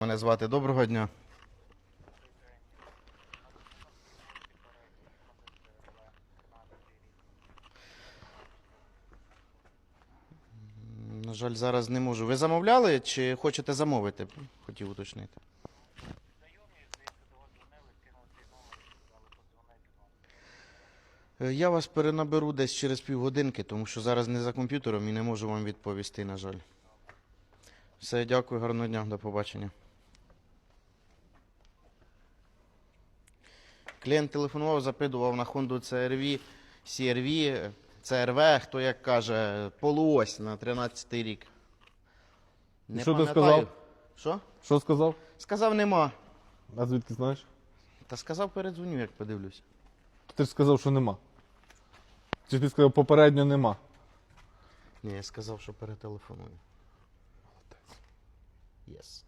Мене звати доброго дня. На жаль, зараз не можу. Ви замовляли чи хочете замовити? Хотів уточнити. Е, Я вас перенаберу десь через півгодинки, тому що зараз не за комп'ютером і не можу вам відповісти, на жаль. Все, дякую, гарного дня, до побачення. Клієнт телефонував, запитував на Honda CRV, CRV, CRV, хто як каже, полуось на 13-й рік. Не що ти пам'ятаю. сказав? Що? Що сказав? Сказав нема. А звідки знаєш? Та сказав передзвоню, як подивлюсь. Ти ж сказав, що нема. Чи ти сказав попередньо нема? Ні, я сказав, що перетелефоную. Yes.